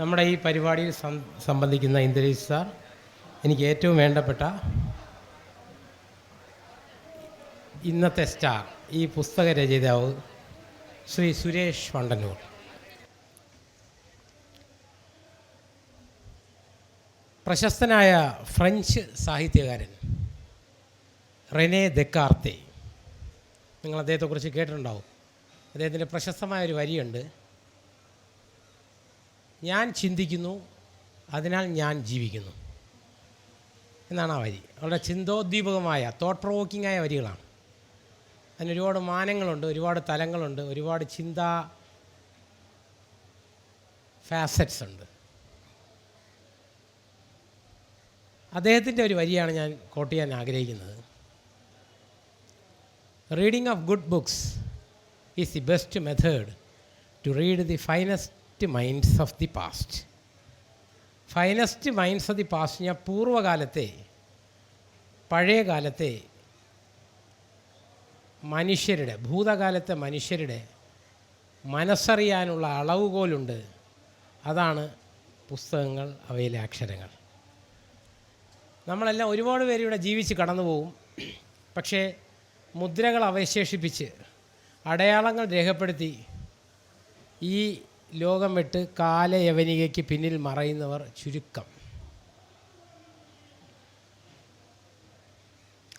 നമ്മുടെ ഈ പരിപാടിയിൽ സംബന്ധിക്കുന്ന ഇന്ദ്രജിത് സാർ എനിക്ക് ഏറ്റവും വേണ്ടപ്പെട്ട ഇന്നത്തെ സ്റ്റാർ ഈ പുസ്തക രചയിതാവ് ശ്രീ സുരേഷ് വണ്ടന്നൂർ. പ്രശസ്തനായ ഫ്രഞ്ച് സാഹിത്യകാരൻ റെനെ ദെക്കാർത്തെ. നിങ്ങൾ അദ്ദേഹത്തെക്കുറിച്ച് കേട്ടിട്ടുണ്ടാവും. അദ്ദേഹത്തിന്റെ പ്രശസ്തമായ ഒരു വരിയുണ്ട്. ഞാൻ ചിന്തിക്കുന്നു അതിനാൽ ഞാൻ ജീവിക്കുന്നു. എന്നാണ് ആ വരി. വളരെ ചിന്തോദ്ദീപകമായ തോട്ട് പ്രൊവോക്കിംഗ് ആയ വരികളാണ്. അതിന് ഒരുപാട് മാനങ്ങളുണ്ട് ഒരുപാട് തലങ്ങളുണ്ട് ഒരുപാട് ചിന്താ ഫാസറ്റ്സ് ഉണ്ട്. അദ്ദേഹത്തിന്റെ ഒരു വരിയാണ് ഞാൻ കോട്ട് ചെയ്യാൻ ആഗ്രഹിക്കുന്നത്. Reading of good books is the best method to read the finest minds of the past finest minds of the past ഞാൻ പൂർവകാലത്തെ പഴയ കാലത്തെ മനുഷ്യരുടെ ഭൂതകാലത്തെ മനുഷ്യരുടെ മനസ്സറിയാനുള്ള അളവുകോലുണ്ട്. അതാണ് പുസ്തകങ്ങൾ അവയിലെ അക്ഷരങ്ങൾ. നമ്മളെല്ലാം ഒരുപാട് പേര് ഇവിടെ ജീവിച്ച് കടന്നു പോകും പക്ഷേ മുദ്രകൾ അവശേഷിപ്പിച്ച് അടയാളങ്ങൾ രേഖപ്പെടുത്തി ഈ ലോകം വിട്ട് കാലയവനികയ്ക്ക് പിന്നിൽ മറയുന്നവർ ചുരുക്കം.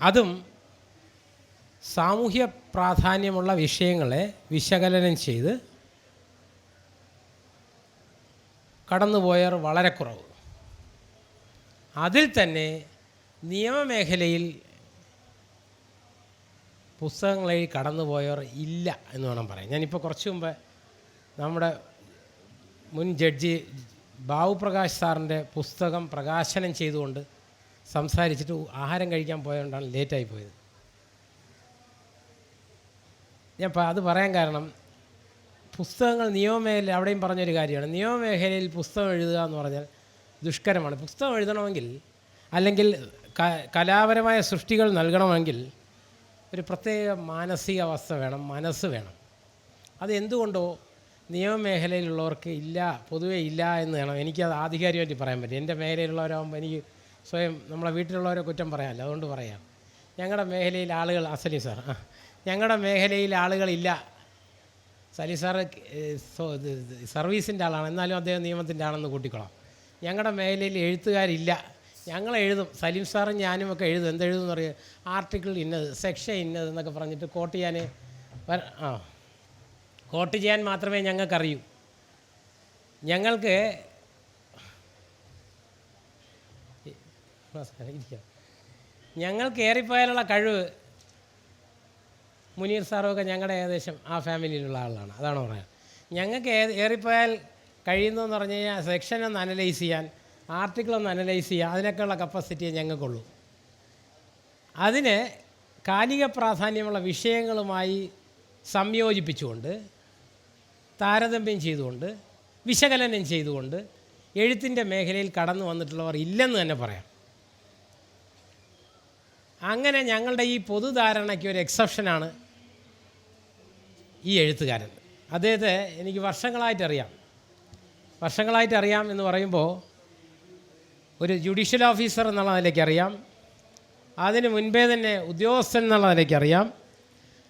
അതും സാമൂഹ്യ പ്രാധാന്യമുള്ള വിഷയങ്ങളെ വിശകലനം ചെയ്ത് കടന്നുപോയവർ വളരെ കുറവ്. അതിൽ തന്നെ നിയമമേഖലയിൽ പുസ്തകങ്ങളിൽ കടന്നുപോയവർ ഇല്ല എന്ന് വേണം പറയാം ഞാനിപ്പോൾ കുറച്ച് മുമ്പ് നമ്മുടെ മുൻ ജഡ്ജി ബാബു പ്രകാശ് സാറിന്റെ പുസ്തകം പ്രകാശനം ചെയ്തുകൊണ്ട് സംസാരിച്ചിട്ട് ആഹാരം കഴിക്കാൻ പോയതുകൊണ്ടാണ് ലേറ്റായി പോയത്. ഞാൻ അത് പറയാൻ കാരണം പുസ്തകങ്ങൾ നിയമമേഖല അവിടെയും പറഞ്ഞൊരു കാര്യമാണ്. നിയമമേഖലയിൽ പുസ്തകം എഴുതുക എന്ന് പറഞ്ഞാൽ ദുഷ്കരമാണ്. പുസ്തകം എഴുതണമെങ്കിൽ അല്ലെങ്കിൽ കലാപരമായ സൃഷ്ടികൾ നൽകണമെങ്കിൽ ഒരു പ്രത്യേക മാനസികാവസ്ഥ വേണം മനസ്സ് വേണം. അത് എന്തുകൊണ്ടോ നിയമമേഖലയിലുള്ളവർക്ക് ഇല്ല പൊതുവേ ഇല്ല എന്ന് വേണം. എനിക്കത് ആധികാരികമായിട്ട് പറയാൻ പറ്റും. എന്റെ മേഖലയിലുള്ളവരാകുമ്പോൾ എനിക്ക് സ്വയം നമ്മളെ വീട്ടിലുള്ളവരെ കുറ്റം പറയാമല്ലോ അതുകൊണ്ട് പറയാം. ഞങ്ങളുടെ മേഖലയിൽ ആളുകൾ ആ സലീം സാർ ആ ഞങ്ങളുടെ മേഖലയിൽ ആളുകളില്ല സലി സാറ് സർവീസിന്റെ ആളാണ്. എന്നാലും അദ്ദേഹം നിയമത്തിന്റെ ആണെന്ന് കൂട്ടിക്കൊള്ളാം ഞങ്ങളുടെ മേഖലയിൽ എഴുത്തുകാരില്ല. ഞങ്ങൾ എഴുതും. സലീം സാറും ഞാനും ഒക്കെ എഴുതും. എന്തെഴുതും എന്ന് പറയുക ആർട്ടിക്കിൾ ഇന്നത് സെക്ഷൻ ഇന്നത് എന്നൊക്കെ പറഞ്ഞിട്ട് കോട്ട് ചെയ്യാൻ ആ. കോട്ട് ചെയ്യാൻ മാത്രമേ ഞങ്ങൾക്കറിയൂ. ഞങ്ങൾക്ക്. ഞങ്ങൾക്ക് ഏറിപ്പോയാലുള്ള കഴിവ് മുനീർ സാറുമൊക്കെ ഞങ്ങളുടെ ഏകദേശം ആ ഫാമിലിയിലുള്ള ആളാണ്. അതാണ് പറയാം. ഞങ്ങൾക്ക് ഏറിപ്പോയാൽ കഴിയുന്നതെന്ന് പറഞ്ഞു കഴിഞ്ഞാൽ സെക്ഷൻ ഒന്ന് അനലൈസ് ചെയ്യാൻ ആർട്ടിക്കിൾ ഒന്ന് അനലൈസ് ചെയ്യാൻ അതിനൊക്കെയുള്ള കപ്പാസിറ്റിയെ ഞങ്ങൾക്കുള്ളൂ. അതിന് കാലിക പ്രാധാന്യമുള്ള വിഷയങ്ങളുമായി സംയോജിപ്പിച്ചുകൊണ്ട് താരതമ്യം ചെയ്തുകൊണ്ട് വിശകലനം ചെയ്തുകൊണ്ട് എഴുത്തിന്റെ മേഖലയിൽ കടന്നു വന്നിട്ടുള്ളവർ ഇല്ലെന്ന് തന്നെ പറയാം. അങ്ങനെ ഞങ്ങളുടെ ഈ പൊതുധാരണയ്ക്ക് ഒരു എക്സെപ്ഷനാണ് ഈ എഴുത്തുകാരൻ. അദ്ദേഹത്തെ എനിക്ക് വർഷങ്ങളായിട്ട് അറിയാം. വർഷങ്ങളായിട്ട് അറിയാം എന്ന് പറയുമ്പോൾ ഒരു ജുഡീഷ്യൽ ഓഫീസർ എന്നുള്ള നിലയ്ക്ക് അറിയാം. അതിന് മുൻപേ തന്നെ ഉദ്യോഗസ്ഥൻ എന്നുള്ള നിലയ്ക്ക് അറിയാം.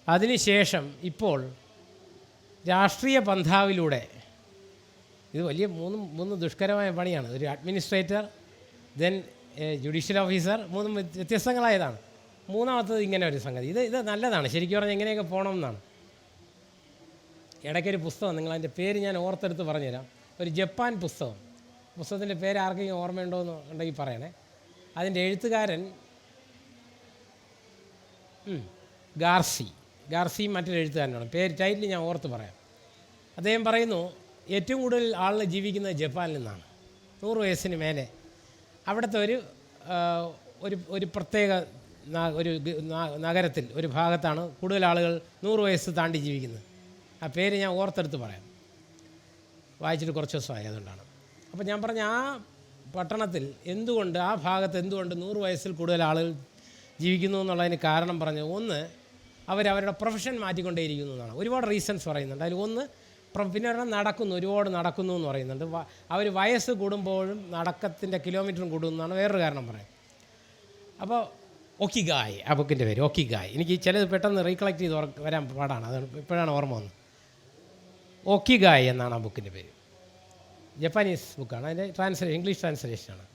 അതിനുശേഷം ഇപ്പോൾ രാഷ്ട്രീയ പന്ഥാവിലൂടെ. ഇത് വലിയ മൂന്ന് മൂന്ന് ദുഷ്കരമായ പണിയാണ്. ഒരു അഡ്മിനിസ്ട്രേറ്റർ ദെൻ ജുഡീഷ്യൽ ഓഫീസർ മൂന്നും വ്യത്യസ്തങ്ങളായതാണ്. മൂന്നാമത്തത് ഇങ്ങനെ ഒരു സംഗതി. ഇത് ഇത് നല്ലതാണ്. ശരിക്കും പറഞ്ഞാൽ എങ്ങനെയൊക്കെ പോകണം എന്നാണ് ഇടയ്ക്കൊരു പുസ്തകം നിങ്ങൾ അതിന്റെ പേര് ഞാൻ ഓർത്തെടുത്ത് പറഞ്ഞുതരാം. ഒരു ജപ്പാൻ പുസ്തകം. പുസ്തകത്തിന്റെ പേര് ആർക്കെങ്കിലും ഓർമ്മയുണ്ടോ എന്ന് ഉണ്ടെങ്കിൽ പറയണേ. അതിന്റെ എഴുത്തുകാരൻ ഗാർസി. ഗാർസിയും മറ്റൊരു എഴുത്തുകാരനാണ്. പേര് ടൈറ്റിൽ ഞാൻ ഓർത്ത് പറയാം. അദ്ദേഹം പറയുന്നു ഏറ്റവും കൂടുതൽ ആളുകൾ ജീവിക്കുന്നത് ജപ്പാനിൽ നിന്നാണ്. നൂറ് വയസ്സിന് മേലെ. അവിടുത്തെ ഒരു ഒരു ഒരു പ്രത്യേക ഒരു നഗരത്തിൽ ഒരു ഭാഗത്താണ് കൂടുതൽ ആളുകൾ നൂറ് വയസ്സ് താണ്ടി ജീവിക്കുന്നത്. ആ പേര് ഞാൻ ഓർത്തെടുത്ത് പറയാം. വായിച്ചിട്ട് കുറച്ച് ദിവസമായി അതുകൊണ്ടാണ്. അപ്പോൾ ഞാൻ പറഞ്ഞ ആ പട്ടണത്തിൽ എന്തുകൊണ്ട് ആ ഭാഗത്ത് എന്തുകൊണ്ട് നൂറ് വയസ്സിൽ കൂടുതൽ ആളുകൾ ജീവിക്കുന്നു എന്നുള്ളതിന് കാരണം പറഞ്ഞു ഒന്ന് അവരവരുടെ പ്രൊഫഷൻ മാറ്റിക്കൊണ്ടേയിരിക്കുന്നു എന്നാണ്. ഒരുപാട് റീസൺസ് പറയുന്നുണ്ട്. അതിൽ ഒന്ന് പിന്നെ നടക്കുന്നു ഒരുപാട് നടക്കുന്നു എന്ന് പറയുന്നുണ്ട്. അവർ വയസ്സ് കൂടുമ്പോഴും നടക്കത്തിന്റെ കിലോമീറ്ററും കൂടുമെന്നാണ് വേറൊരു കാരണം പറയുന്നത്. അപ്പോൾ ഒക്കിഗായ് ആ ബുക്കിന്റെ പേര് ഒക്കിഗായ്. എനിക്ക് ചിലത് പെട്ടെന്ന് റീകളക്ട് ചെയ്ത് വരാൻ പാടാണ്. അതാണ് ഇപ്പോഴാണ് ഓർമ്മ വന്നത്. ഒക്കിഗായ് എന്നാണ് ആ ബുക്കിന്റെ പേര്. ജപ്പാനീസ് ബുക്കാണ് അതിന്റെ ട്രാൻസ്ലേഷൻ ഇംഗ്ലീഷ് ട്രാൻസ്ലേഷനാണ്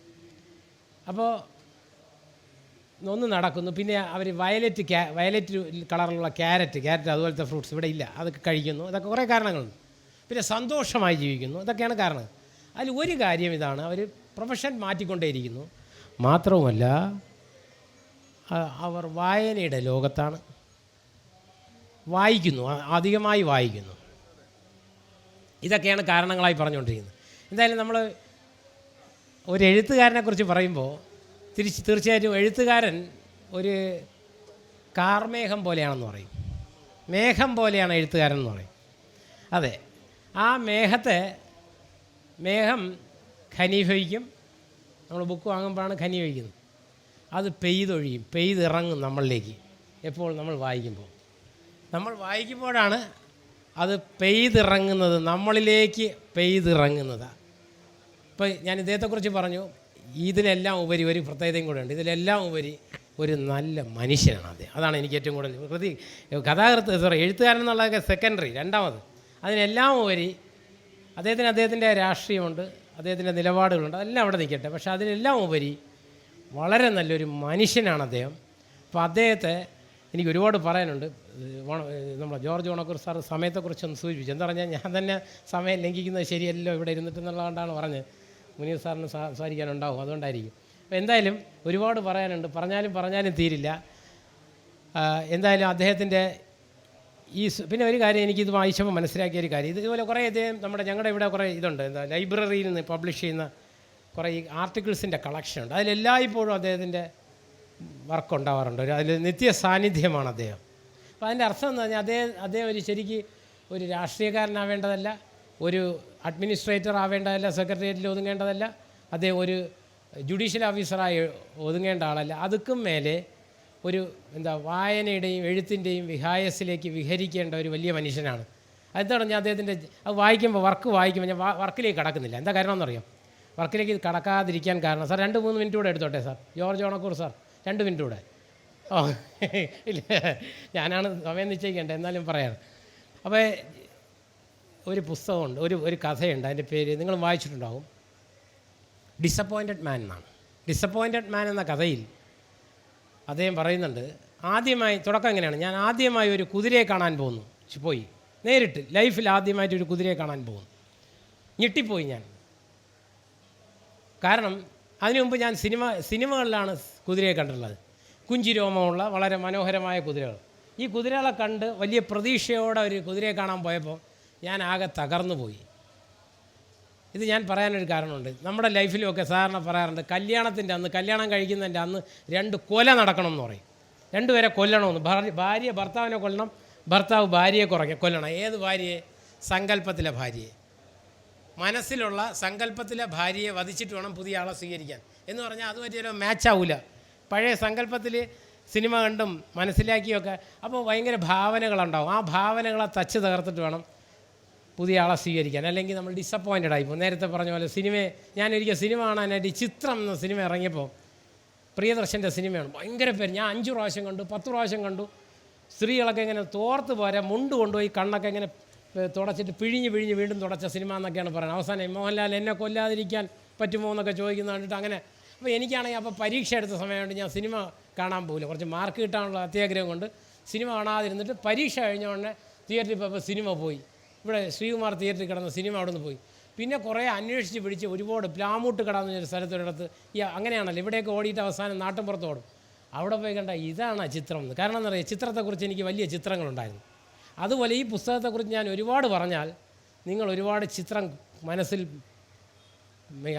അപ്പോൾ ഒന്ന് നടക്കുന്നു. പിന്നെ അവർ വയലറ്റ് ക്യാ വയലറ്റ് കളറിലുള്ള ക്യാരറ്റ് ക്യാരറ്റ് അതുപോലത്തെ ഫ്രൂട്ട്സ് ഇവിടെ ഇല്ല. അതൊക്കെ കഴിക്കുന്നു. അതൊക്കെ കുറേ കാരണങ്ങളുണ്ട്. പിന്നെ സന്തോഷമായി ജീവിക്കുന്നു. ഇതൊക്കെയാണ് കാരണം. അതിൽ ഒരു കാര്യം ഇതാണ്. അവർ പ്രൊഫഷൻ മാറ്റിക്കൊണ്ടേയിരിക്കുന്നു. മാത്രവുമല്ല അവർ വായനയുടെ ലോകത്താണ്. വായിക്കുന്നു. അധികമായി വായിക്കുന്നു. ഇതൊക്കെയാണ് കാരണങ്ങളായി പറഞ്ഞുകൊണ്ടിരിക്കുന്നത്. എന്തായാലും നമ്മൾ ഒരു എഴുത്തുകാരനെക്കുറിച്ച് പറയുമ്പോൾ തിരിച്ച് തീർച്ചയായിട്ടും എഴുത്തുകാരൻ ഒരു കാർമേഘം പോലെയാണെന്ന് പറയും. മേഘം പോലെയാണ് എഴുത്തുകാരൻ എന്ന് പറയും. അതെ ആ മേഘത്തെ മേഘം ഖനീഭവിക്കും നമ്മൾ ബുക്ക് വാങ്ങുമ്പോഴാണ് ഖനീഭവിക്കുന്നത് അത് പെയ്തൊഴിയും പെയ്തിറങ്ങും നമ്മളിലേക്ക്. എപ്പോൾ നമ്മൾ വായിക്കുമ്പോൾ. നമ്മൾ വായിക്കുമ്പോഴാണ് അത് പെയ്തിറങ്ങുന്നത് നമ്മളിലേക്ക് പെയ്തിറങ്ങുന്നത്. ഇപ്പോൾ ഞാൻ ഇദ്ദേഹത്തെക്കുറിച്ച് പറഞ്ഞു ഇതിലെല്ലാം ഉപരി ഒരു പ്രത്യേകതയും കൂടെ ഉണ്ട്. ഇതിലെല്ലാം ഉപരി ഒരു നല്ല മനുഷ്യനാണ് അദ്ദേഹം. അതാണ് എനിക്ക് ഏറ്റവും കൂടുതൽ കൃതി കഥാകൃത്ത് സോറി എഴുത്തുകാരൻ എന്നുള്ളതൊക്കെ സെക്കൻഡറി രണ്ടാമത്. അതിനെല്ലാം ഉപരി അദ്ദേഹത്തിന് അദ്ദേഹത്തിന്റെ രാഷ്ട്രീയമുണ്ട് അദ്ദേഹത്തിന്റെ നിലപാടുകളുണ്ട് അതെല്ലാം അവിടെ നിൽക്കട്ടെ. പക്ഷേ അതിനെല്ലാം ഉപരി വളരെ നല്ലൊരു മനുഷ്യനാണ് അദ്ദേഹം. അപ്പോൾ അദ്ദേഹത്തെ എനിക്ക് ഒരുപാട് പറയാനുണ്ട്. നമ്മുടെ ജോർജ് ഓണക്കൂർ സാർ സമയത്തെക്കുറിച്ചൊന്ന് സൂചിപ്പിച്ചു. എന്താ പറഞ്ഞാൽ ഞാൻ തന്നെ സമയം ലംഘിക്കുന്നത് ശരിയല്ലോ ഇവിടെ ഇരുന്നിട്ടെന്നുള്ളതുകൊണ്ടാണ് പറഞ്ഞത്. മുനീർ സാറിന് സംസാരിക്കാനുണ്ടാവും. അതുകൊണ്ടായിരിക്കും. അപ്പോൾ എന്തായാലും ഒരുപാട് പറയാനുണ്ട്. പറഞ്ഞാലും പറഞ്ഞാലും തീരില്ല. എന്തായാലും അദ്ദേഹത്തിന്റെ ഈ പിന്നെ ഒരു കാര്യം എനിക്കിത് വായിച്ചപ്പോൾ മനസ്സിലാക്കിയ ഒരു കാര്യം. ഇതുപോലെ കുറേ അദ്ദേഹം നമ്മുടെ ഞങ്ങളുടെ ഇവിടെ കുറേ ഇതുണ്ട്. എന്താ ലൈബ്രറിയിൽ നിന്ന് പബ്ലിഷ് ചെയ്യുന്ന കുറേ ഈ ആർട്ടിക്കിൾസിന്റെ കളക്ഷൻ ഉണ്ട് അതിലെല്ലായ്പ്പോഴും അദ്ദേഹത്തിന്റെ വർക്ക് ഉണ്ടാവാറുണ്ട്. ഒരു അതിൽ നിത്യ സാന്നിധ്യമാണ് അദ്ദേഹം. അപ്പോൾ അതിന്റെ അർത്ഥം എന്ന് പറഞ്ഞാൽ അദ്ദേഹം അദ്ദേഹം ഒരു ശരിക്ക് ഒരു രാഷ്ട്രീയക്കാരനാവേണ്ടതല്ല. ഒരു അഡ്മിനിസ്ട്രേറ്റർ ആവേണ്ടതല്ല സെക്രട്ടേറിയറ്റിൽ ഒതുങ്ങേണ്ടതല്ല അദ്ദേഹം ഒരു ജുഡീഷ്യൽ ഓഫീസറായി ഒതുങ്ങേണ്ട ആളല്ല. അതുക്കും മേലെ ഒരു എന്താ വായനയുടെയും എഴുത്തിന്റെയും വിഹായസിലേക്ക് വിഹരിക്കേണ്ട ഒരു വലിയ മനുഷ്യനാണ്. അതെന്താണ്? ഞാൻ അദ്ദേഹത്തിന്റെ അത് വായിക്കുമ്പോൾ വർക്ക് വായിക്കുമ്പോൾ ഞാൻ വർക്കിലേക്ക് കടക്കുന്നില്ല. എന്താ കാരണം എന്നറിയാം? വർക്കിലേക്ക് കടക്കാതിരിക്കാൻ കാരണം സാർ രണ്ട് മൂന്ന് മിനിറ്റ് കൂടെ എടുത്തോട്ടെ സാർ? ജോർജ് ഓണക്കൂർ സാർ രണ്ട് മിനിറ്റ് കൂടെ. ഓ ഇല്ല. ഞാനാണ് സമയം നിശ്ചയിക്കേണ്ടത് എന്നാലും പറയാറ് അപ്പോൾ ഒരു പുസ്തകമുണ്ട് ഒരു ഒരു കഥയുണ്ട് അതിന്റെ പേര് നിങ്ങൾ വായിച്ചിട്ടുണ്ടാകും ഡിസപ്പോയിന്റഡ് മാൻ എന്നാണ്. ഡിസപ്പോയിന്റഡ് മാൻ എന്ന കഥയിൽ അദ്ദേഹം പറയുന്നുണ്ട് ആദ്യമായി തുടക്കം എങ്ങനെയാണ്? ഞാൻ ആദ്യമായി ഒരു കുതിരയെ കാണാൻ പോകുന്നു പോയി. നേരിട്ട് ലൈഫിൽ ആദ്യമായിട്ട് ഒരു കുതിരയെ കാണാൻ പോകുന്നു ഞെട്ടിപ്പോയി ഞാൻ. കാരണം അതിനു മുമ്പ് ഞാൻ സിനിമ സിനിമകളിലാണ് കുതിരയെ കണ്ടിട്ടുള്ളത്. കുഞ്ചിരോമമുള്ള വളരെ മനോഹരമായ കുതിരകൾ. ഈ കുതിരകളെ കണ്ട് വലിയ പ്രതീക്ഷയോടെ ഒരു കുതിരയെ കാണാൻ പോയപ്പോൾ ഞാൻ ആകെ തകർന്നു പോയി ഇത് ഞാൻ പറയാനൊരു കാരണമുണ്ട്. നമ്മുടെ ലൈഫിലുമൊക്കെ സാധാരണ പറയാറുണ്ട് കല്യാണത്തിന്റെ അന്ന് കല്യാണം കഴിക്കുന്നതിന്റെ അന്ന് രണ്ട് കൊല നടക്കണം എന്ന് പറയും രണ്ടുപേരെ കൊല്ലണമെന്ന്. ഭാര്യ ഭാര്യ ഭർത്താവിനെ കൊല്ലണം ഭർത്താവ് ഭാര്യയെ കുറയ്ക്കുക കൊല്ലണം. ഏത് ഭാര്യയെ? സങ്കല്പത്തിലെ ഭാര്യയെ. മനസ്സിലുള്ള സങ്കല്പത്തിലെ ഭാര്യയെ വധിച്ചിട്ട് വേണം പുതിയ ആളെ സ്വീകരിക്കാൻ. എന്ന് പറഞ്ഞാൽ അത് പറ്റിയൊരു മാച്ച് ആവില്ല പഴയ സങ്കല്പത്തിൽ സിനിമ കണ്ടും മനസ്സിലാക്കിയൊക്കെ അപ്പോൾ ഭയങ്കര ഭാവനകളുണ്ടാവും. ആ ഭാവനകളെ തച്ച് തകർത്തിട്ട് വേണം പുതിയ ആളെ സ്വീകരിക്കാൻ. അല്ലെങ്കിൽ നമ്മൾ ഡിസപ്പോയിന്റഡ് ആയിപ്പോൾ നേരത്തെ പറഞ്ഞ പോലെ സിനിമയെ ഞാനൊരിക്കൽ സിനിമ കാണാനായിട്ട് ചിത്രം എന്ന സിനിമ ഇറങ്ങിയപ്പോൾ പ്രിയദർശന്റെ സിനിമയാണ് ഭയങ്കര പേര്. ഞാൻ അഞ്ച് പ്രാവശ്യം കണ്ടു പത്ത് പ്രാവശ്യം കണ്ടു. സ്ത്രീകളൊക്കെ ഇങ്ങനെ തോർത്ത് പോരാ മുണ്ട് കൊണ്ടുപോയി കണ്ണൊക്കെ ഇങ്ങനെ തുടച്ചിട്ട് പിഴിഞ്ഞ് പിഴിഞ്ഞ് വീണ്ടും തുടച്ച സിനിമ എന്നൊക്കെയാണ് പറയുന്നത്. അവസാനം മോഹൻലാൽ എന്നെ കൊല്ലാതിരിക്കാൻ പറ്റുമോ എന്നൊക്കെ ചോദിക്കുന്ന കണ്ടിട്ട് അങ്ങനെ അപ്പോൾ എനിക്കാണെങ്കിൽ അപ്പോൾ പരീക്ഷ എടുത്ത സമയമുണ്ട് ഞാൻ സിനിമ കാണാൻ പോകില്ല കുറച്ച് മാർക്ക് കിട്ടാനുള്ള അത്യാഗ്രഹം കൊണ്ട് സിനിമ കാണാതിരുന്നിട്ട് പരീക്ഷ കഴിഞ്ഞ ഉടനെ തിയേറ്ററിൽ പോയപ്പോൾ സിനിമ പോയി. ഇവിടെ ശ്രീകുമാർ തിയേറ്ററിൽ കിടന്ന സിനിമ അവിടെ നിന്ന് പോയി. പിന്നെ കുറേ അന്വേഷിച്ച് പിടിച്ച് ഒരുപാട് പ്ലാമൂട്ട് കട എന്ന് പറഞ്ഞൊരു സ്ഥലത്തൊരിടത്ത് ഈ അങ്ങനെയാണല്ലോ ഇവിടെയൊക്കെ ഓടിയിട്ട് അവസാനം നാട്ടിൻപുറത്ത് ഓടും. അവിടെ പോയി കണ്ട ഇതാണ് ആ ചിത്രം എന്ന്. കാരണം എന്താ പറയുക ചിത്രത്തെക്കുറിച്ച് എനിക്ക് വലിയ ചിത്രങ്ങളുണ്ടായിരുന്നു. അതുപോലെ ഈ പുസ്തകത്തെക്കുറിച്ച് ഞാൻ ഒരുപാട് പറഞ്ഞാൽ നിങ്ങൾ ഒരുപാട് ചിത്രം മനസ്സിൽ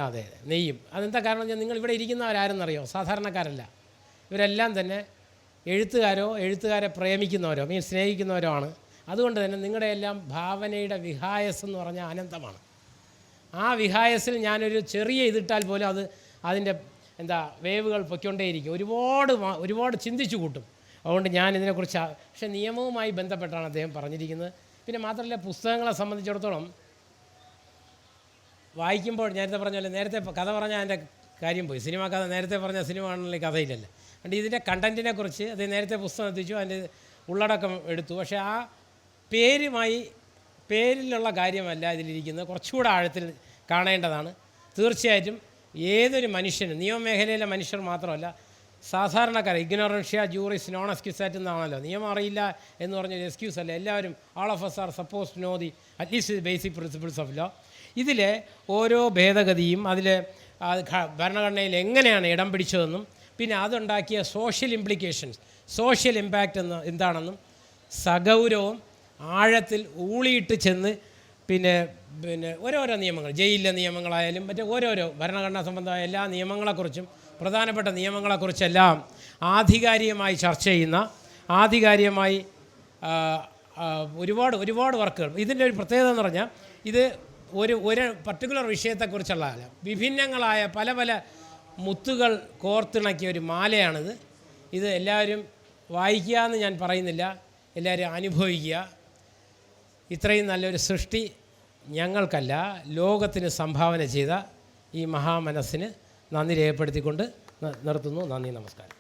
അതെ നെയ്യും. അതെന്താ കാരണം ഞാൻ നിങ്ങൾ ഇവിടെ ഇരിക്കുന്നവരാരെന്നറിയോ? സാധാരണക്കാരല്ല. ഇവരെല്ലാം തന്നെ എഴുത്തുകാരോ എഴുത്തുകാരെ പ്രേമിക്കുന്നവരോ മീൻ സ്നേഹിക്കുന്നവരോ ആണ്. അതുകൊണ്ട് തന്നെ നിങ്ങളുടെ എല്ലാം ഭാവനയുടെ വിഹായസ് എന്ന് പറഞ്ഞാൽ അനന്തമാണ്. ആ വിഹായസിൽ ഞാനൊരു ചെറിയ ഇതിട്ടാൽ പോലും അത് അതിന്റെ എന്താ വേവുകൾ പൊയ്ക്കൊണ്ടേയിരിക്കും. ഒരുപാട് ഒരുപാട് ചിന്തിച്ചു കൂട്ടും. അതുകൊണ്ട് ഞാൻ ഇതിനെക്കുറിച്ച് പക്ഷേ നിയമവുമായി ബന്ധപ്പെട്ടാണ് അദ്ദേഹം പറഞ്ഞിരിക്കുന്നത്. പിന്നെ മാത്രമല്ല പുസ്തകങ്ങളെ സംബന്ധിച്ചിടത്തോളം വായിക്കുമ്പോൾ നേരത്തെ പറഞ്ഞ നേരത്തെ കഥ പറഞ്ഞാൽ അതിന്റെ കാര്യം പോയി. സിനിമ കഥ നേരത്തെ പറഞ്ഞ സിനിമ ആണെങ്കിൽ കഥയില്ലല്ലോ അതുകൊണ്ട് ഇതിന്റെ കണ്ടന്റിനെക്കുറിച്ച് അത് നേരത്തെ പുസ്തകം എത്തിച്ചു അതിന്റെ ഉള്ളടക്കം എടുത്തു. പക്ഷേ ആ പേരുമായി പേരിലുള്ള കാര്യമല്ല ഇതിലിരിക്കുന്നത്. കുറച്ചുകൂടെ ആഴത്തിൽ കാണേണ്ടതാണ്. തീർച്ചയായിട്ടും ഏതൊരു മനുഷ്യനും നിയമമേഖലയിലെ മനുഷ്യർ മാത്രമല്ല സാധാരണക്കാർ ഇഗ്നോറൻഷ്യ ജൂറിസ് നോൺ എക്സ്ക്യൂസാറ്റ് എന്നാണല്ലോ നിയമം അറിയില്ല എന്ന് പറഞ്ഞൊരു എക്സ്ക്യൂസ് അല്ല. എല്ലാവരും all of us are suppose know the at least the basic principles of law. ഇതിലെ ഓരോ ഭേദഗതിയും അതിൽ ഭരണഘടനയിൽ എങ്ങനെയാണ് ഇടം പിടിച്ചതെന്നും പിന്നെ അതുണ്ടാക്കിയ സോഷ്യൽ ഇംപ്ലിക്കേഷൻസ് സോഷ്യൽ ഇമ്പാക്റ്റ് എന്ന് എന്താണെന്നും സഗൗരവം ആഴത്തിൽ ഊളിയിട്ട് ചെന്ന് പിന്നെ പിന്നെ ഓരോരോ നിയമങ്ങൾ ജയിലിലെ നിയമങ്ങളായാലും മറ്റേ ഓരോരോ ഭരണഘടനാ സംബന്ധമായ എല്ലാ നിയമങ്ങളെക്കുറിച്ചും പ്രധാനപ്പെട്ട നിയമങ്ങളെക്കുറിച്ചെല്ലാം ആധികാരികമായി ചർച്ച ചെയ്യുന്ന ആധികാരികമായി ഒരുപാട് ഒരുപാട് വർക്കുകൾ. ഇതിന്റെ ഒരു പ്രത്യേകത എന്ന് പറഞ്ഞാൽ ഇത് ഒരു ഒരു പർട്ടിക്കുലർ വിഷയത്തെക്കുറിച്ചുള്ളതല്ല. വിഭിന്നങ്ങളായ പല പല മുത്തുകൾ കോർത്തിണക്കിയ ഒരു മാലയാണിത്. ഇത് എല്ലാവരും വായിക്കുക എന്ന് ഞാൻ പറയുന്നില്ല. എല്ലാവരും അനുഭവിക്കുക. ഇത്രയും നല്ലൊരു സൃഷ്ടി ഞങ്ങൾക്കല്ല ലോകത്തിന് സംഭാവന ചെയ്ത ഈ മഹാമനസ്സിന് നന്ദി രേഖപ്പെടുത്തിക്കൊണ്ട് നിർത്തുന്നു. നന്ദി നമസ്കാരം.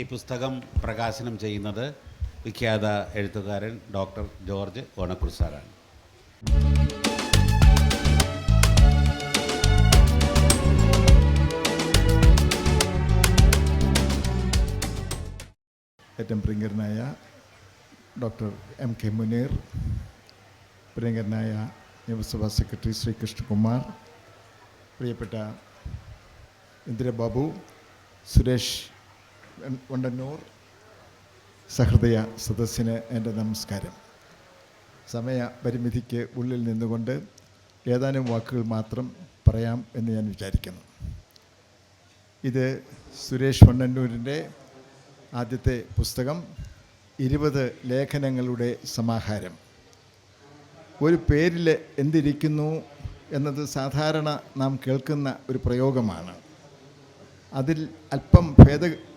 ഈ പുസ്തകം പ്രകാശനം ചെയ്യുന്നത് വിഖ്യാത എഴുത്തുകാരൻ ഡോക്ടർ ജോർജ് ഓണക്കുർ സാറാണ്. ഏറ്റവും പ്രിയങ്കരനായ ഡോക്ടർ എം കെ മുനീർ പ്രിയങ്കരനായ നിയമസഭാ സെക്രട്ടറി ശ്രീ കൃഷ്ണകുമാർ പ്രിയപ്പെട്ട ഇന്ദിരബാബു സുരേഷ് വണ്ടന്നൂർ സഹൃദയ സദസ്സിന് എന്റെ നമസ്കാരം. സമയ പരിമിതിക്ക് ഉള്ളിൽ നിന്നുകൊണ്ട് ഏതാനും വാക്കുകൾ മാത്രം പറയാം എന്ന് ഞാൻ വിചാരിക്കുന്നു. ഇത് സുരേഷ് വണ്ണന്നൂരിന്റെ ആദ്യത്തെ പുസ്തകം ഇരുപത് ലേഖനങ്ങളുടെ സമാഹാരം. ഒരു പേരിൽ എന്തിരിക്കുന്നു എന്നത് സാധാരണ നാം കേൾക്കുന്ന ഒരു പ്രയോഗമാണ്. അതിൽ അല്പം ഭേദ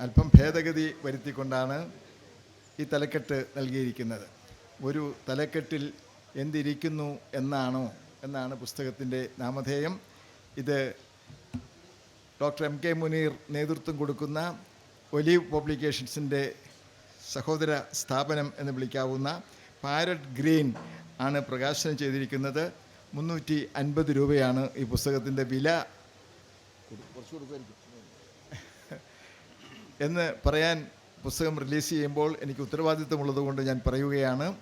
അല്പം ഭേദഗതി വരുത്തിക്കൊണ്ടാണ് ഈ തലക്കെട്ട് നൽകിയിരിക്കുന്നത്. ഒരു തലക്കെട്ടിൽ എന്തിരിക്കുന്നു എന്നാണോ എന്നാണ് പുസ്തകത്തിന്റെ നാമധേയം. ഇത് ഡോക്ടർ എം കെ മുനീർ നേതൃത്വം കൊടുക്കുന്ന ഒലീവ് പബ്ലിക്കേഷൻസിന്റെ സഹോദര സ്ഥാപനം എന്ന് വിളിക്കാവുന്ന പാരറ്റ് ഗ്രീൻ ആണ് പ്രകാശനം ചെയ്തിരിക്കുന്നത്. മുന്നൂറ്റി അൻപത് രൂപയാണ് ഈ പുസ്തകത്തിന്റെ വില. എന്ന് പറയാൻ പുസ്തകം റിലീസ് ചെയ്യുമ്പോൾ എനിക്ക് ഉത്തരവാദിത്തമുള്ളതുകൊണ്ട് ഞാൻ പറയുകയാണ്.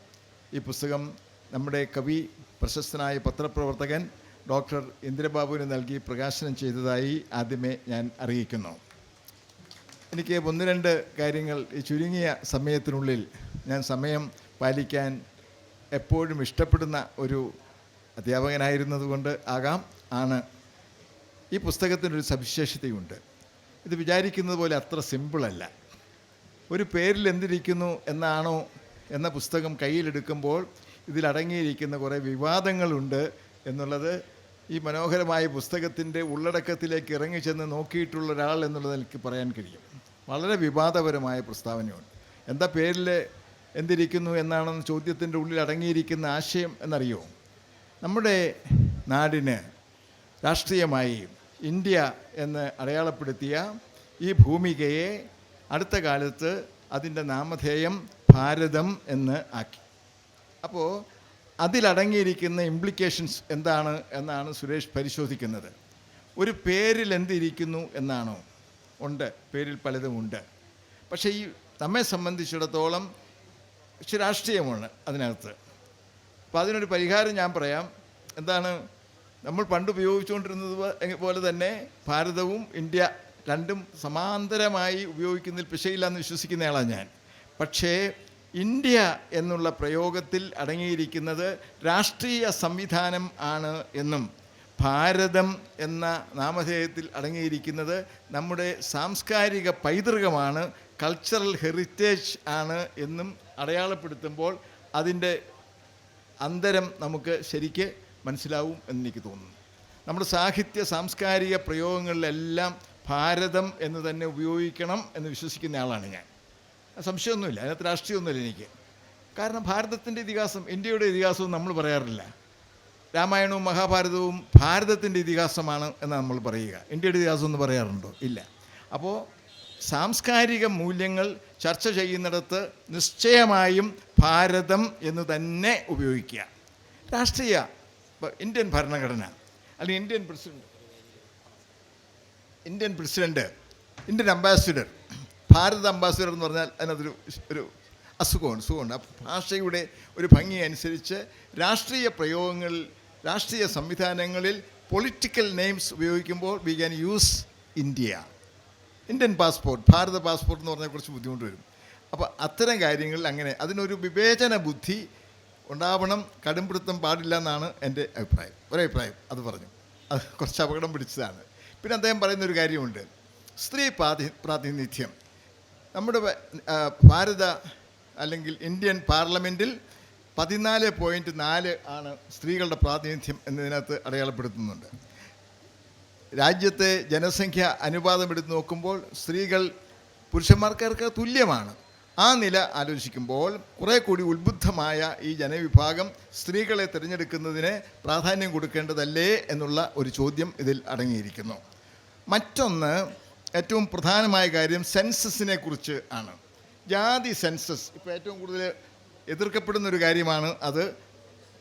ഈ പുസ്തകം നമ്മുടെ കവി പ്രശസ്തനായ പത്രപ്രവർത്തകൻ ഡോക്ടർ ഇന്ദിരബാബുവിന് നൽകി പ്രകാശനം ചെയ്തതായി ആദ്യമേ ഞാൻ അറിയിക്കുന്നു. എനിക്ക് ഒന്ന് രണ്ട് കാര്യങ്ങൾ ഈ ചുരുങ്ങിയ സമയത്തിനുള്ളിൽ ഞാൻ സമയം പാലിക്കാൻ എപ്പോഴും ഇഷ്ടപ്പെടുന്ന ഒരു അധ്യാപകനായിരുന്നതുകൊണ്ട് ആകാം. ആണ്. ഈ പുസ്തകത്തിനൊരു സവിശേഷതയുണ്ട്. ഇത് വിചാരിക്കുന്നത് പോലെ അത്ര സിമ്പിളല്ല. ഒരു പേരിൽ എന്തിരിക്കുന്നു എന്നാണോ എന്ന പുസ്തകം കയ്യിലെടുക്കുമ്പോൾ ഇതിലടങ്ങിയിരിക്കുന്ന കുറേ വിവാദങ്ങളുണ്ട് എന്നുള്ളത് ഈ മനോഹരമായ പുസ്തകത്തിന്റെ ഉള്ളടക്കത്തിലേക്ക് ഇറങ്ങിച്ചെന്ന് നോക്കിയിട്ടുള്ള ഒരാൾ എന്നുള്ളത് എനിക്ക് പറയാൻ കഴിയും. വളരെ വിവാദപരമായ പ്രസ്താവനയുണ്ട്. എന്താ പേരിൽ എന്തിരിക്കുന്നു എന്നാണെന്ന ചോദ്യത്തിന്റെ ഉള്ളിൽ അടങ്ങിയിരിക്കുന്ന ആശയം എന്നറിയോ? നമ്മുടെ നാടിന് രാഷ്ട്രീയമായി ഇന്ത്യ എന്ന് അടയാളപ്പെടുത്തിയ ഈ ഭൂമികയെ അടുത്ത കാലത്ത് അതിന്റെ നാമധേയം ഭാരതം എന്ന് ആക്കി. അപ്പോൾ അതിലടങ്ങിയിരിക്കുന്ന ഇംപ്ലിക്കേഷൻസ് എന്താണ് എന്നാണ് സുരേഷ് പരിശോധിക്കുന്നത്. ഒരു പേരിൽ എന്തിരിക്കുന്നു എന്നാണോ? ഉണ്ട്. പേരിൽ പലതുമുണ്ട് പക്ഷേ ഈ നമ്മെ സംബന്ധിച്ചിടത്തോളം രാഷ്ട്രീയമാണ് അതിനകത്ത്. അപ്പോൾ അതിനൊരു പരിഹാരം ഞാൻ പറയാം. എന്താണ്? നമ്മൾ പണ്ട് ഉപയോഗിച്ചുകൊണ്ടിരുന്നത് പോലെ തന്നെ ഭാരതവും ഇന്ത്യ രണ്ടും സമാന്തരമായി ഉപയോഗിക്കുന്നതിൽ പിശയില്ലാന്ന് വിശ്വസിക്കുന്നയാളാണ് ഞാൻ. പക്ഷേ ഇന്ത്യ എന്നുള്ള പ്രയോഗത്തിൽ അടങ്ങിയിരിക്കുന്നത് രാഷ്ട്രീയ സംവിധാനം ആണ് എന്നും ഭാരതം എന്ന നാമധേയത്തിൽ അടങ്ങിയിരിക്കുന്നത് നമ്മുടെ സാംസ്കാരിക പൈതൃകമാണ് കൾച്ചറൽ ഹെറിറ്റേജ് ആണ് എന്നും അടയാളപ്പെടുത്തുമ്പോൾ അതിന്റെ അന്തരം നമുക്ക് ശരിക്ക് മനസ്സിലാവും എന്ന് എനിക്ക് തോന്നുന്നു. നമ്മുടെ സാഹിത്യ സാംസ്കാരിക പ്രയോഗങ്ങളിലെല്ലാം ഭാരതം എന്ന് തന്നെ ഉപയോഗിക്കണം എന്ന് വിശ്വസിക്കുന്ന ആളാണ് ഞാൻ. സംശയമൊന്നുമില്ല. അതിനകത്ത് രാഷ്ട്രീയമൊന്നുമില്ല എനിക്ക്. കാരണം ഭാരതത്തിന്റെ ഇതിഹാസം ഇന്ത്യയുടെ ഇതിഹാസവും നമ്മൾ പറയാറില്ല. രാമായണവും മഹാഭാരതവും ഭാരതത്തിന്റെ ഇതിഹാസമാണ് എന്ന് നമ്മൾ പറയുക. ഇന്ത്യയുടെ ഇതിഹാസം എന്ന് പറയാറുണ്ടോ? ഇല്ല. അപ്പോൾ സാംസ്കാരിക മൂല്യങ്ങൾ ചർച്ച ചെയ്യുന്നിടത്ത് നിശ്ചയമായും ഭാരതം എന്ന് തന്നെ ഉപയോഗിക്കുക. രാഷ്ട്രീയ ഇന്ത്യൻ ഭരണഘടന അല്ലെങ്കിൽ Indian president Indian president Indian ambassador Bharat ambassador എന്ന് പറഞ്ഞാൽ അതിനകത്തൊരു ഒരു അസുഖമാണ് സുഖമുണ്ട്. ആ ഭാഷയുടെ ഒരു ഭംഗി അനുസരിച്ച് രാഷ്ട്രീയ പ്രയോഗങ്ങളിൽ രാഷ്ട്രീയ സംവിധാനങ്ങളിൽ പൊളിറ്റിക്കൽ നെയിംസ് ഉപയോഗിക്കുമ്പോൾ we can use India Indian passport Bharat passport എന്ന് പറഞ്ഞാൽ കുറച്ച് ബുദ്ധിമുട്ട് വരും. അപ്പോൾ അത്തരം കാര്യങ്ങളിൽ അങ്ങനെ അതിനൊരു വിവേചന ബുദ്ധി ഉണ്ടാവണം കടുംപിടുത്തം പാടില്ല എന്നാണ് എന്റെ അഭിപ്രായം. ഒരഭിപ്രായം അത് പറഞ്ഞു. അത് കുറച്ച് അപകടം പിടിച്ചതാണ്. പിന്നെ അദ്ദേഹം പറയുന്നൊരു കാര്യമുണ്ട്. സ്ത്രീ പ്രാതി പ്രാതിനിധ്യം. നമ്മുടെ ഭാരത അല്ലെങ്കിൽ ഇന്ത്യൻ പാർലമെന്റിൽ പതിനാല് പോയിന്റ് നാല് ആണ് സ്ത്രീകളുടെ പ്രാതിനിധ്യം എന്നതിനകത്ത് അടയാളപ്പെടുത്തുന്നുണ്ട്. രാജ്യത്തെ ജനസംഖ്യ അനുപാതം എടുത്ത് നോക്കുമ്പോൾ സ്ത്രീകൾ പുരുഷന്മാർക്കാർക്ക് തുല്യമാണ്. ആ നില ആലോചിക്കുമ്പോൾ കുറേ കൂടി ഉത്ബുദ്ധമായ ഈ ജനവിഭാഗം സ്ത്രീകളെ തിരഞ്ഞെടുക്കുന്നതിന് പ്രാധാന്യം കൊടുക്കേണ്ടതല്ലേ എന്നുള്ള ഒരു ചോദ്യം ഇതിൽ അടങ്ങിയിരിക്കുന്നു. മറ്റൊന്ന് ഏറ്റവും പ്രധാനമായ കാര്യം സെൻസസിനെ കുറിച്ച് ആണ്. ജാതി സെൻസസ് ഇപ്പോൾ ഏറ്റവും കൂടുതൽ എതിർക്കപ്പെടുന്ന ഒരു കാര്യമാണ് അത്.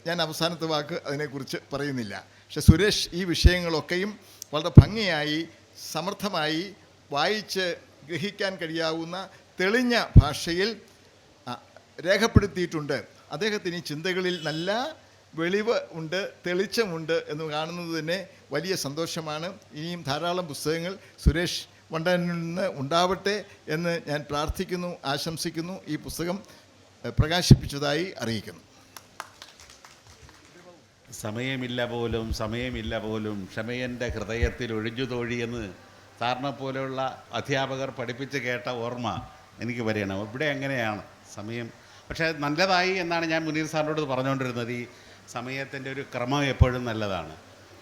ഞാൻ അവസാനത്തെ വാക്ക് അതിനെക്കുറിച്ച് പറയുന്നില്ല. പക്ഷെ സുരേഷ് ഈ വിഷയങ്ങളൊക്കെയും വളരെ ഭംഗിയായി സമർത്ഥമായി വായിച്ച് ഗ്രഹിക്കാൻ കഴിയാവുന്ന തെളിഞ്ഞ ഭാഷയിൽ രേഖപ്പെടുത്തിയിട്ടുണ്ട്. അദ്ദേഹത്തിന് ഈ ചിന്തകളിൽ നല്ല വെളിവ് ഉണ്ട് തെളിച്ചമുണ്ട് എന്ന് കാണുന്നത് തന്നെ വലിയ സന്തോഷമാണ്. ഇനിയും ധാരാളം പുസ്തകങ്ങൾ സുരേഷ് വണ്ടനിൽ നിന്ന് ഉണ്ടാവട്ടെ എന്ന് ഞാൻ പ്രാർത്ഥിക്കുന്നു ആശംസിക്കുന്നു. ഈ പുസ്തകം പ്രകാശിപ്പിച്ചതായി അറിയിക്കുന്നു. സമയമില്ല പോലും സമയമില്ല പോലും. ക്ഷമയന്റെ ഹൃദയത്തിൽ ഒഴിഞ്ഞു തോഴിയെന്ന് സാറിനെ പോലെയുള്ള അധ്യാപകർ പഠിപ്പിച്ച് കേട്ട ഓർമ്മ. എനിക്ക് വരികയാണ് ഇവിടെ എങ്ങനെയാണ്? സമയം. പക്ഷേ നല്ലതായി എന്നാണ് ഞാൻ മുനീർ സാറിനോട് പറഞ്ഞുകൊണ്ടിരുന്നത്. ഈ സമയത്തിന്റെ ഒരു ക്രമം എപ്പോഴും നല്ലതാണ്.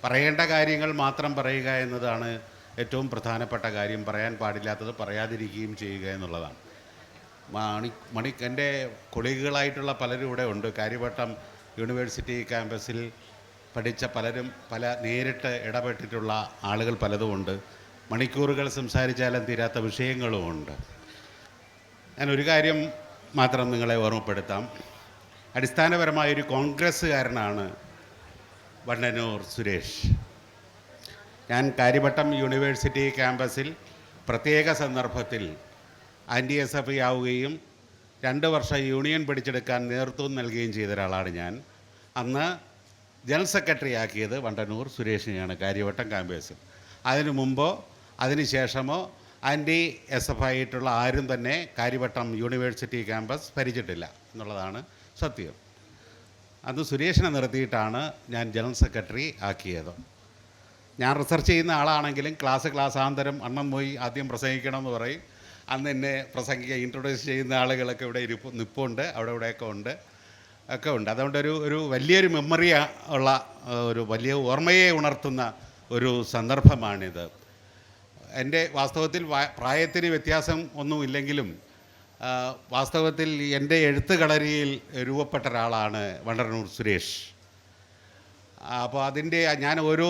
പറയേണ്ട കാര്യങ്ങൾ മാത്രം പറയുക എന്നതാണ് ഏറ്റവും പ്രധാനപ്പെട്ട കാര്യം. പറയാൻ പാടില്ലാത്തത് പറയാതിരിക്കുകയും ചെയ്യുക എന്നുള്ളതാണ്. മണി മണി എന്റെ കൊളീഗുകളായിട്ടുള്ള പലരും ഇവിടെ ഉണ്ട്. കാര്യവട്ടം യൂണിവേഴ്സിറ്റി ക്യാമ്പസിൽ പഠിച്ച പലരും പല നേരിട്ട് ഇടപെട്ടിട്ടുള്ള ആളുകൾ പലതുമുണ്ട് മണിക്കൂറുകൾ സംസാരിച്ചാലും തീരാത്ത വിഷയങ്ങളുമുണ്ട് ഞാൻ ഒരു കാര്യം മാത്രം നിങ്ങളെ ഓർമ്മപ്പെടുത്താം. അടിസ്ഥാനപരമായൊരു കോൺഗ്രസ്സുകാരനാണ് വണ്ണനൂർ സുരേഷ്. ഞാൻ കാര്യവട്ടം യൂണിവേഴ്സിറ്റി ക്യാമ്പസിൽ പ്രത്യേക സന്ദർഭത്തിൽ ആന്റി എസ് എഫ് ആവുകയും രണ്ട് വർഷം യൂണിയൻ പിടിച്ചെടുക്കാൻ നേതൃത്വം നൽകുകയും ചെയ്ത ഒരാളാണ് ഞാൻ. അന്ന് ജനറൽ സെക്രട്ടറി ആക്കിയത് വണ്ടനൂർ സുരേഷിനെയാണ് കാര്യവട്ടം ക്യാമ്പസിൽ. അതിനു മുമ്പോ അതിന് ശേഷമോ ആന്റി എസ് എഫ് ആയിട്ടുള്ള ആരും തന്നെ കാര്യവട്ടം യൂണിവേഴ്സിറ്റി ക്യാമ്പസ് ഭരിച്ചിട്ടില്ല എന്നുള്ളതാണ് സത്യം. അത് സുരേഷിനെ നിർത്തിയിട്ടാണ് ഞാൻ ജനറൽ സെക്രട്ടറി ആക്കിയത്. ഞാൻ റിസർച്ച് ചെയ്യുന്ന ആളാണെങ്കിലും ക്ലാസ് ക്ലാസ് ആന്തരം അണ്ണം പോയി ആദ്യം പ്രസംഗിക്കണം എന്ന് പറയും. അന്ന് എന്നെ പ്രസംഗിക്കുക ഇൻട്രൊഡ്യൂസ് ചെയ്യുന്ന ആളുകളൊക്കെ ഇവിടെ ഇരിപ്പ് നിപ്പുണ്ട് അവിടെ ഇവിടെയൊക്കെ ഉണ്ട് ഒക്കെ ഉണ്ട്. അതുകൊണ്ട് ഒരു ഒരു വലിയൊരു മെമ്മറി ഉള്ള ഒരു വലിയ ഓർമ്മയെ ഉണർത്തുന്ന ഒരു സന്ദർഭമാണിത്. എന്റെ വാസ്തവത്തിൽ പ്രായത്തിന് വ്യത്യാസം ഒന്നും ഇല്ലെങ്കിലും വാസ്തവത്തിൽ എന്റെ എഴുത്ത് കളരിയിൽ രൂപപ്പെട്ട ഒരാളാണ് വണ്ടർനൂർ സുരേഷ്. അപ്പോൾ അതിന്റെ ഞാൻ ഓരോ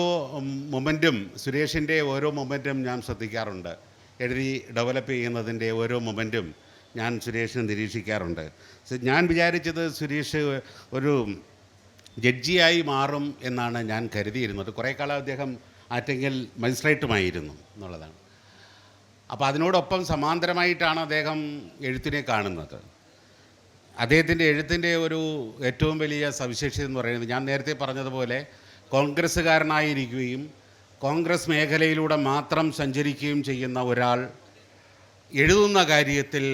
മൊമെന്റും സുരേഷിന്റെ ഓരോ മൊമെന്റും ഞാൻ ശ്രദ്ധിക്കാറുണ്ട്. എഴുതി ഡെവലപ്പ് ചെയ്യുന്നതിന്റെ ഓരോ മൊമെന്റും ഞാൻ സുരേഷിനെ നിരീക്ഷിക്കാറുണ്ട്. ഞാൻ വിചാരിച്ചത് സുരേഷ് ഒരു ജഡ്ജിയായി മാറും എന്നാണ് ഞാൻ കരുതിയിരുന്നത്. കുറേ കാലം അദ്ദേഹം ആറ്റെങ്കിൽ മജിസ്ട്രേറ്റുമായിരുന്നു എന്നുള്ളതാണ്. അപ്പോൾ അതിനോടൊപ്പം സമാന്തരമായിട്ടാണ് അദ്ദേഹം എഴുത്തിനെ കാണുന്നത്. അദ്ദേഹത്തിന്റെ എഴുത്തിന്റെ ഒരു ഏറ്റവും വലിയ സവിശേഷത എന്ന് പറയുന്നത് ഞാൻ നേരത്തെ പറഞ്ഞതുപോലെ കോൺഗ്രസ്സുകാരനായിരിക്കുകയും കോൺഗ്രസ് മേഖലയിലൂടെ മാത്രം സഞ്ചരിക്കുകയും ചെയ്യുന്ന ഒരാൾ എഴുതുന്ന കാര്യത്തിൽ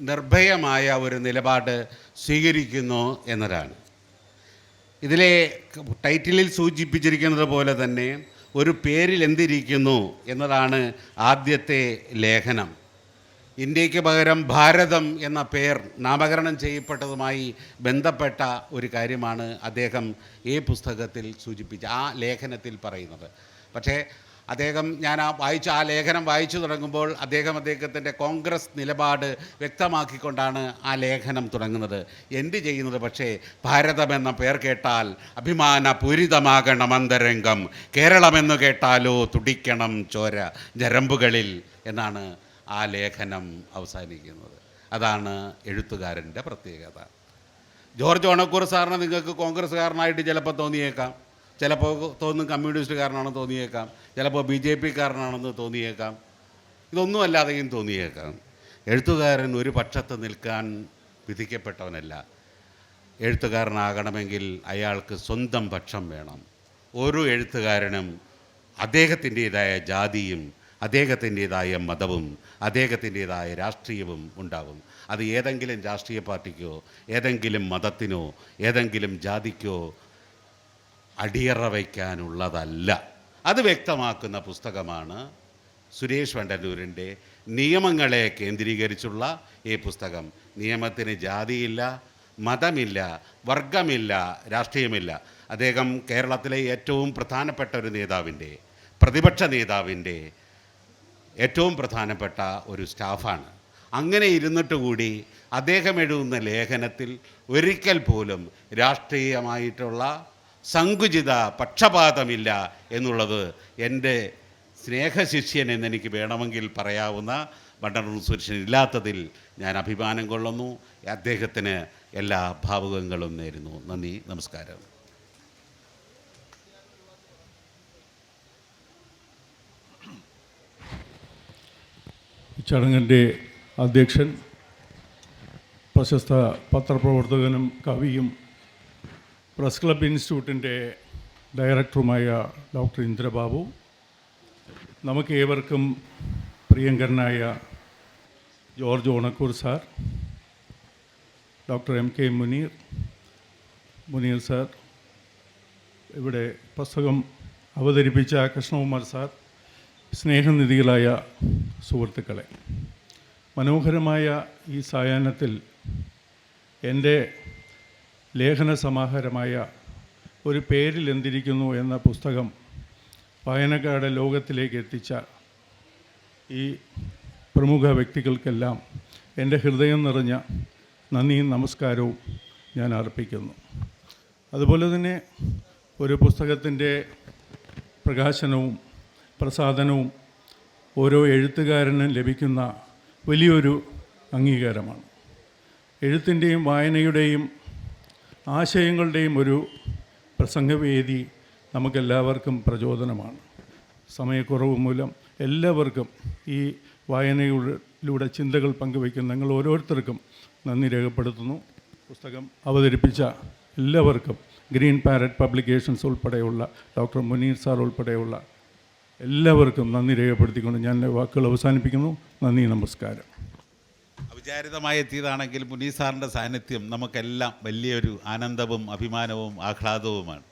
നിർഭയമായ ഒരു നിലപാട് സ്വീകരിക്കുന്നു എന്നതാണ്. ഇതിലെ ടൈറ്റിലിൽ സൂചിപ്പിച്ചിരിക്കുന്നത് പോലെ തന്നെ ഒരു പേരിൽ എന്തിരിക്കുന്നു എന്നതാണ് ആദ്യത്തെ ലേഖനം. ഇന്ത്യയ്ക്ക് പകരം ഭാരതം എന്ന പേർ നാമകരണം ചെയ്യപ്പെട്ടതുമായി ബന്ധപ്പെട്ട ഒരു കാര്യമാണ് അദ്ദേഹം ഈ പുസ്തകത്തിൽ സൂചിപ്പിച്ച ആ ലേഖനത്തിൽ പറയുന്നത്. പക്ഷേ അദ്ദേഹം ഞാൻ ആ വായിച്ച ആ ലേഖനം വായിച്ചു തുടങ്ങുമ്പോൾ അദ്ദേഹം അദ്ദേഹത്തിന്റെ കോൺഗ്രസ് നിലപാട് വ്യക്തമാക്കിക്കൊണ്ടാണ് ആ ലേഖനം തുടങ്ങുന്നത്. എന്ത് ചെയ്യുന്നത് പക്ഷേ ഭാരതമെന്ന പേർ കേട്ടാൽ അഭിമാനപൂരിതമാകണം അന്തരംഗം. കേരളമെന്ന് കേട്ടാലോ തുടിക്കണം ചോര ഞരമ്പുകളിൽ എന്നാണ് ആ ലേഖനം അവസാനിക്കുന്നത്. അതാണ് എഴുത്തുകാരന്റെ പ്രത്യേകത. ജോർജ് ഓണക്കൂർ സാറിന് നിങ്ങൾക്ക് കോൺഗ്രസ്സുകാരനായിട്ട് ചിലപ്പോൾ തോന്നിയേക്കാം. ചിലപ്പോൾ തോന്നും കമ്മ്യൂണിസ്റ്റുകാരനാണെന്ന് തോന്നിയേക്കാം. ചിലപ്പോൾ ബി ജെ പിക്കാരനാണെന്ന് തോന്നിയേക്കാം. ഇതൊന്നും അല്ലാതെയും തോന്നിയേക്കാം. എഴുത്തുകാരൻ ഒരു പക്ഷത്ത് നിൽക്കാൻ വിധിക്കപ്പെട്ടവനല്ല. എഴുത്തുകാരനാകണമെങ്കിൽ അയാൾക്ക് സ്വന്തം പക്ഷം വേണം. ഓരോ എഴുത്തുകാരനും അദ്ദേഹത്തിന്റേതായ ജാതിയും അദ്ദേഹത്തിന്റേതായ മതവും അദ്ദേഹത്തിന്റേതായ രാഷ്ട്രീയവും ഉണ്ടാകും. അത് ഏതെങ്കിലും രാഷ്ട്രീയ പാർട്ടിക്കോ ഏതെങ്കിലും മതത്തിനോ ഏതെങ്കിലും ജാതിക്കോ അടിയറ വയ്ക്കാനുള്ളതല്ല. അത് വ്യക്തമാക്കുന്ന പുസ്തകമാണ് സുരേഷ് വണ്ടന്നൂരിന്റെ നിയമങ്ങളെ കേന്ദ്രീകരിച്ചുള്ള ഈ പുസ്തകം. നിയമത്തിന് ജാതിയില്ല മതമില്ല വർഗമില്ല രാഷ്ട്രീയമില്ല. അദ്ദേഹം കേരളത്തിലെ ഏറ്റവും പ്രധാനപ്പെട്ട ഒരു നേതാവിന്റെ പ്രതിപക്ഷ നേതാവിന്റെ ഏറ്റവും പ്രധാനപ്പെട്ട ഒരു സ്റ്റാഫാണ്. അങ്ങനെ ഇരുന്നിട്ട് കൂടി അദ്ദേഹം എഴുതുന്ന ലേഖനത്തിൽ ഒരിക്കൽ പോലും രാഷ്ട്രീയമായിട്ടുള്ള സങ്കുചിത പക്ഷപാതമില്ല എന്നുള്ളത് എന്റെ സ്നേഹശിഷ്യൻ എന്നെനിക്ക് വേണമെങ്കിൽ പറയാവുന്ന ബണ്ടറൂർ സുരേഷൻ ഇല്ലാത്തതിൽ ഞാൻ അഭിമാനം കൊള്ളുന്നു. അദ്ദേഹത്തിന് എല്ലാ ഭാവുകങ്ങളും നേരുന്നു. നന്ദി നമസ്കാരം. ചടങ്ങിന്റെ അധ്യക്ഷൻ പ്രശസ്ത പത്രപ്രവർത്തകനും കവിയും പ്രസ് ക്ലബ് ഇൻസ്റ്റിറ്റ്യൂട്ടിന്റെ ഡയറക്ടറുമായ ഡോക്ടർ ഇന്ദ്രബാബു നമുക്ക് ഏവർക്കും പ്രിയങ്കരനായ George Onakkoor sir doctor M K Muneer Muneer sir ഇവിടെ പുസ്തകം അവതരിപ്പിച്ച കൃഷ്ണകുമാർ സാർ സ്നേഹനിധികളായ സുഹൃത്തുക്കളെ. മനോഹരമായ ഈ സായാഹ്നത്തിൽ എന്റെ ലേഖന സമാഹാരമായ ഒരു പേരിൽ എന്തിരിക്കുന്നു എന്ന പുസ്തകം വായനക്കാരുടെ ലോകത്തിലേക്ക് എത്തിച്ച ഈ പ്രമുഖ വ്യക്തികൾക്കെല്ലാം എന്റെ ഹൃദയം നിറഞ്ഞ നന്ദിയും നമസ്കാരവും ഞാൻ അർപ്പിക്കുന്നു. അതുപോലെ തന്നെ ഒരു പുസ്തകത്തിന്റെ പ്രകാശനവും പ്രസാദനവും ഓരോ എഴുത്തുകാരനും ലഭിക്കുന്ന വലിയൊരു അംഗീകാരമാണ്. എഴുത്തിന്റെയും വായനയുടെയും ആശയങ്ങളുടെയും ഒരു പ്രസംഗവേദി നമുക്കെല്ലാവർക്കും പ്രചോദനമാണ്. സമയക്കുറവ് മൂലം എല്ലാവർക്കും ഈ വായനയിലൂടെ ചിന്തകൾ പങ്കുവയ്ക്കുന്ന നിങ്ങൾ ഓരോരുത്തർക്കും നന്ദി രേഖപ്പെടുത്തുന്നു. പുസ്തകം അവതരിപ്പിച്ച എല്ലാവർക്കും ഗ്രീൻ പാരറ്റ് പബ്ലിക്കേഷൻസ് ഉൾപ്പെടെയുള്ള ഡോക്ടർ മുനീർ സാർ ഉൾപ്പെടെയുള്ള എല്ലാവർക്കും നന്ദി രേഖപ്പെടുത്തിക്കൊണ്ട് ഞാൻ വാക്കുകൾ അവസാനിപ്പിക്കുന്നു. നന്ദി നമസ്കാരം. അവിചാരിതമായി എത്തിയതാണെങ്കിൽ മുനീസാറിന്റെ സാന്നിധ്യം നമുക്കെല്ലാം വലിയൊരു ആനന്ദവും അഭിമാനവും ആഹ്ലാദവുമാണ്.